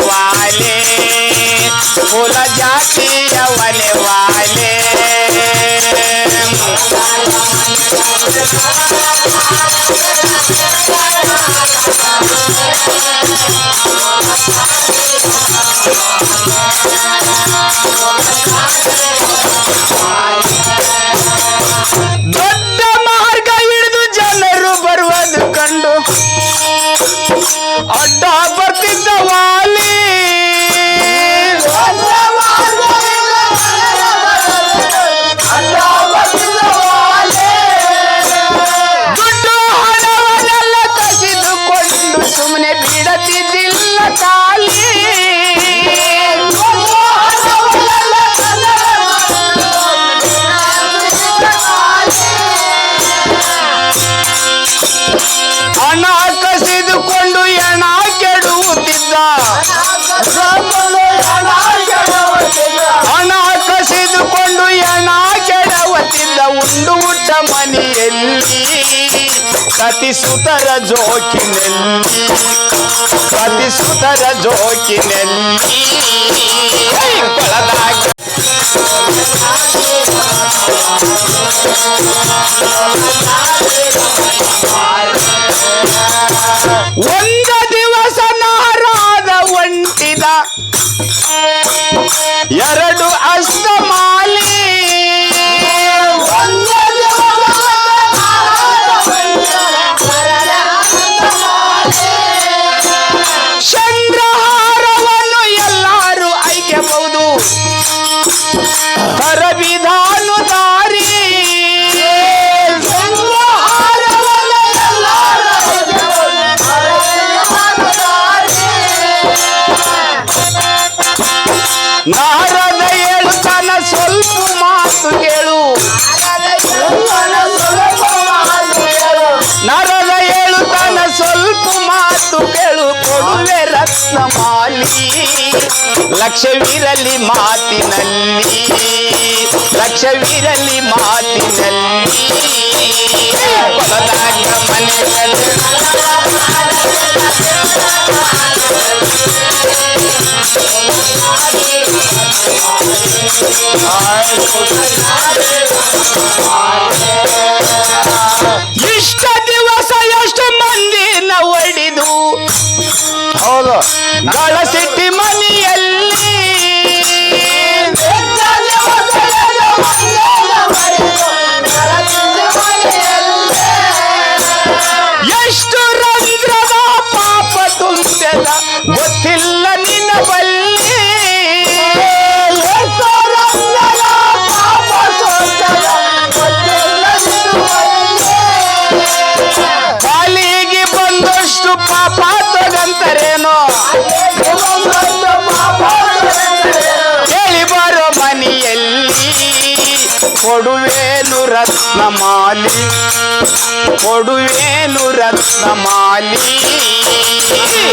वाले भूल जाती अवन वाले ಕತಿಸುತರ ಜೋಕಿನಲ್ಲಿ. ಸತಿಸುತರ ಜೋಕಿನಲ್ಲಿ. ಕೊಳದಾಗ. ಒಂದ ದಿವಸ ನಾರಾದ ಒಂಟಿದ. ಎರಡು ಅಸ್ತಮಾಲಿ ಲಕ್ಷವಿರಲಿ ಮಾತಿನಲ್ಲಿ ಲಕ್ಷವಿರಲಿ ಮಾತಿನಲ್ಲಿ ಕೊಲದಾಗ ಮನೆಗಳು ತಗಂತರೇನೋ ಕೇಳಿ ಬರೋ ಮನೆಯಲ್ಲಿ. ಕೊಡುವೇನು ರತ್ನಮಾಲಿ ಕೊಡುವೇನು ರತ್ನಮಾಲಿ ಐ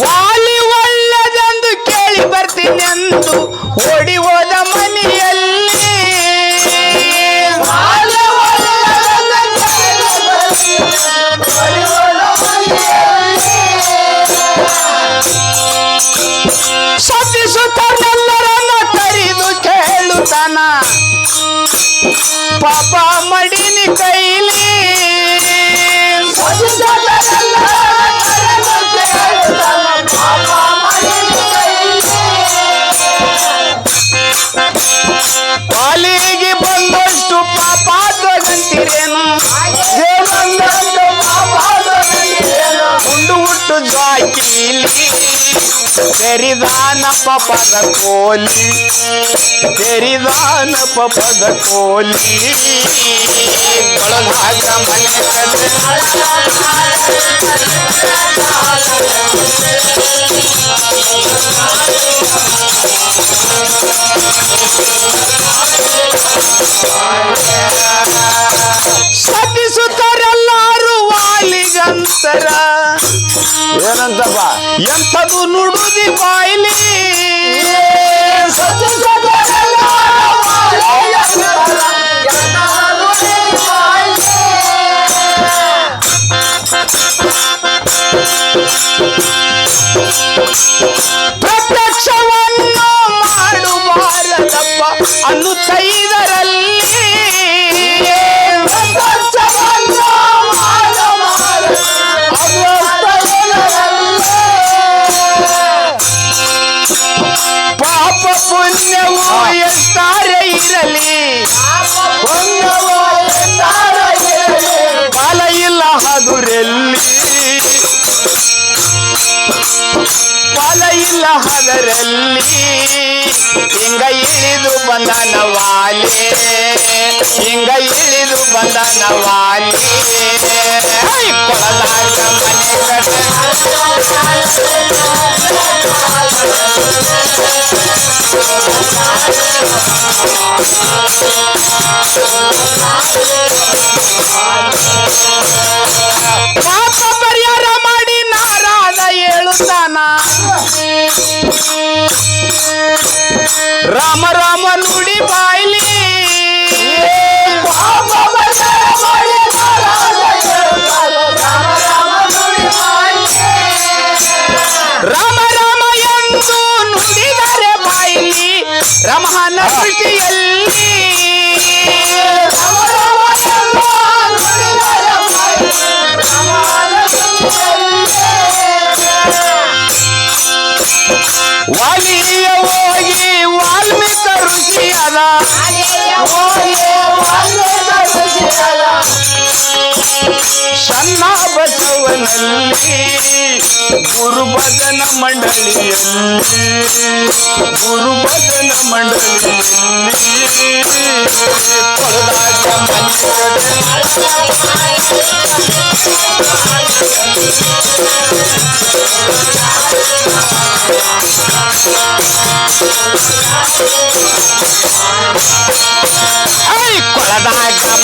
ವಾಲೆ ಒಳ್ಳೆದೆಂದು ಕೇಳಿ ಬರ್ತೀನಿ ಎಂದು ಓಡಿ ಹೋದ ಮನೆಯಲ್ಲಿ. ಸತಿಸುತ್ತನೆಲ್ಲರನ್ನ ಕರೆದು ಕೇಳುತ್ತಾನ ಪಾಪ ಮಡಿನಿ ಕೈಲಿ. ತೆರಿದಾನ ಪಪದ ಕೋಲಿ ತೆರಿದಾನ ಪಪದ ಕೋಲಿ ಕೊಳಲಾಗ ಮನೆ ವಾಲಿಗಂತರ ಏನಂತಪ್ಪ ಎಂಥದು ನುಡುದಿ ಬಾಯ್ಲಿ? ಪ್ರತ್ಯಕ್ಷವನ್ನು ಹದುರೆಲ್ಲಿ ಫಲ ಇಲ್ಲ ಹದರಲ್ಲಿ ಹಿಂಗ ಇಳಿದು ಬಂದನ ವಾಲೆ. ಹಿಂಗ ಇಳಿದು ಬಂದನ ವಾಲೆ. ಕೊಳದಾಗ ಮನೆ ಕಡೆ. Come on, ವಾಲಿಯ ಹೋಗಿ ವಾಲ್ಮೀಕ ಋಷಿಯದ ಸಣ್ಣ ಬಸವನಲ್ಲಿ ಗುರುಭಜನ ಮಂಡಳಿಯಲ್ಲಿ ಗುರುಭಜನ ಮಂಡಳಿಯಲ್ಲಿ ಕೊಳದಾಗ ಮನೆ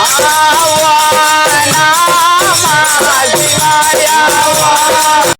आवा नामा